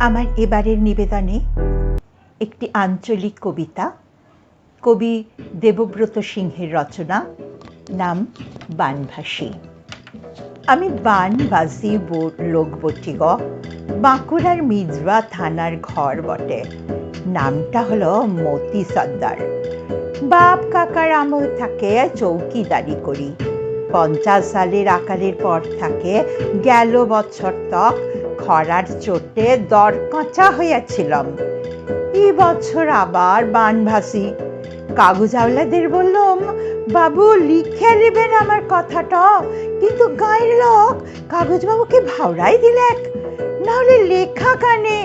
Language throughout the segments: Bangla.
আমার এবারের নিবেদনে একটি আঞ্চলিক কবিতা, কবি দেবব্রত সিংহের রচনা, নাম বানভাসী। আমি বানবাসী লোক বটি গ, বাঁকুড়ার মিজবা থানার ঘর বটে। নামটা হলো মতি সর্দার। বাপ কাকার আমল থাকে চৌকিদারি করি। পঞ্চাশ সালের আকারের পর থাকে গেল বছর তক খরার চোটে দর কাঁচা হইয়াছিলাম। এই বছর আবার বানভাসি কাগজাওয়ালাদের বললাম, বাবু, লিখে নেবেন আমার কথাটা। কিন্তু গায়ের লোক, কাগজবাবুকে ভাওরাই দিলেক। নাহলে লেখা কানে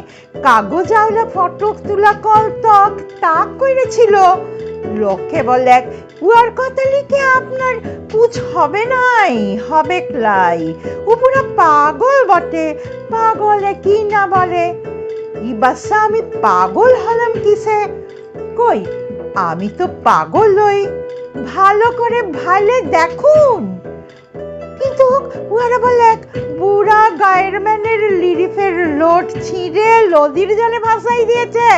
কাগজাওয়ালা ফটক তুলা কল তক তাক করেছিল লোকে বলে উয়ার কথা লিখে আপনার পুছ হবে নাই, হবে ক্লাই। উপরা পাগল বটে, পাগলে কি না বলে? ই বাসা আমি পাগল হলাম কিসে? কই, আমি তো পাগল নই। ভালো করে ভালে দেখুন। কিন্তু উহারা বলে, বুড়া গায়ের ম্যানের লিরিফের লোট ছিঁড়ে নদীর জলে ভাসাই দিয়েছে।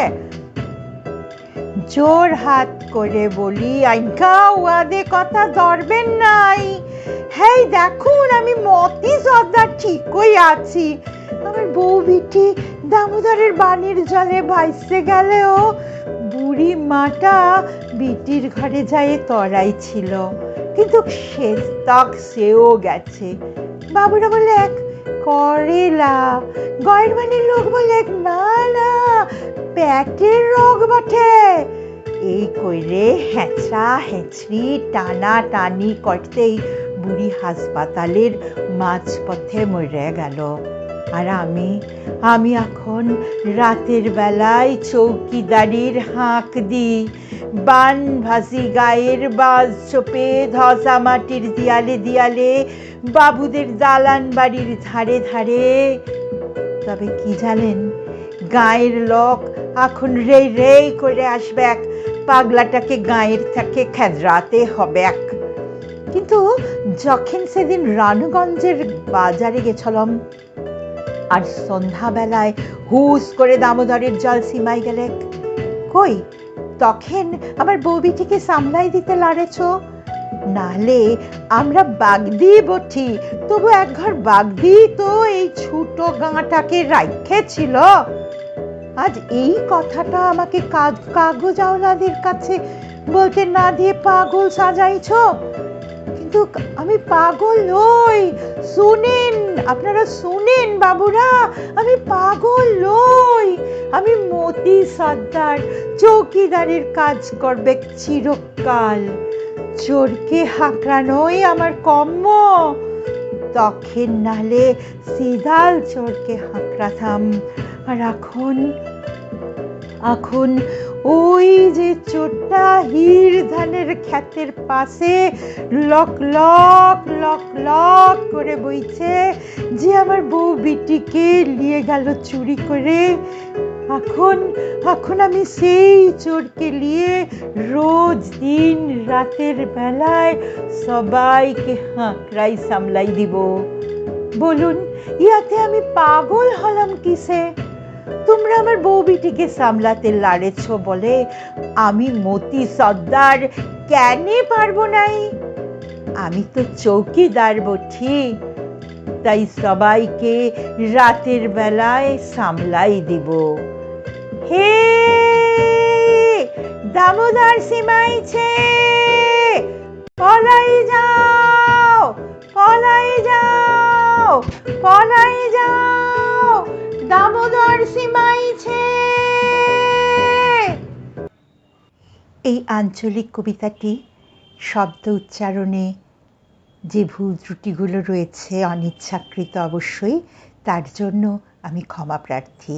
জোর হাত করে বলি আজ্ঞা উয়াদে কথা ধরবেন নাই। হেই, দেখুন, আমি মতি সর্দার ঠিকই আছি। আমার বউ বিটি দামোদরের বাণীর জলে ভাইসে গেলেও বুড়ি মাটা বিটির ঘরে যায় তরাই ছিল। কিন্তু সে তক সেও গেছে। বাবুরা বলে, এক করেলা। গয়ের বাণীর লোক বলে, না না পেটের রোগ বটে। এই কইরে হ্যাঁচড়া হ্যাঁচড়ি টানা, টানি করতেই বুড়ি হাসপাতালের মাঝপথে মরে গেল। আর আমি আমি এখন রাতের বেলায় চৌকিদারির হাঁক দিই। বান ভাসি গায়ের বাজ চোপে ধসা মাটির দিয়ালে দিয়ালে, বাবুদের দালান বাড়ির ধারে ধারে। তবে কি জানেন, গায়ের লোক এখন রে রে করে আসবে এক পাগলাটাকে গায়ের থেকে খেদরাতে হবে এক। কিন্তু যখন সেদিন রানুগঞ্জের বাজারে গেছিলাম, আর সন্ধ্যাবেলায় হুস করে দামোদরের জল সীমাই গেলে কই, তখন আমার বৌবিটিকে সামলাই দিতে লাড়েছ? নাহলে আমরা বাগদি বঠি তবু একঘর বাগদি তো এই ছোট গাঁটাকে রাখেছিল আজ এই কথাটা আমাকে কাগ- কাগজাওয়ালাদের কাছে বলতে না দিয়ে পাগল সাজাইছ? কিন্তু আমি পাগল নই। শুনেন, আপনারা শুনেন বাবুরা, আমি পাগল নই। আমি মতি সর্দার, চৌকিদারের কাজ করবে চিরকাল। চোরকে হাঁকড়ানোই আমার তখন নাহলে সিদাল চোরকে হাঁকড়াতাম আর এখন এখন ওই যে চোরটা হির ধানের ক্ষেতের পাশে লক লক লক লক করে বইছে, যে আমার বউ বিটিকে নিয়ে গেল চুরি করে। এখন এখন আমি সেই চোরকে নিয়ে রোজ দিন রাতের বেলায় সবাইকে হাঁকড়াই সামলাই দিব। বলুন, ইয়াতে আমি পাগল হলাম কিসে? তোমরা আমার বউ বিটিকে সামলাতে লাড়েছ বলে আমি মতি সর্দার কেনে পারব নাই? আমি তো চৌকিদার বঠি তাই সবাইকে রাতের বেলায় সামলাই দিব। হে দামোদর সীমাইছে পলাই যাও পলাই যাও পলাই যাও, দামোদর সীমাইছে এই আঞ্চলিক কবিতাটি শব্দ উচ্চারণে যে ভুল ত্রুটিগুলো রয়েছে, অনিচ্ছাকৃত অবশ্যই, তার জন্য আমি ক্ষমা প্রার্থী।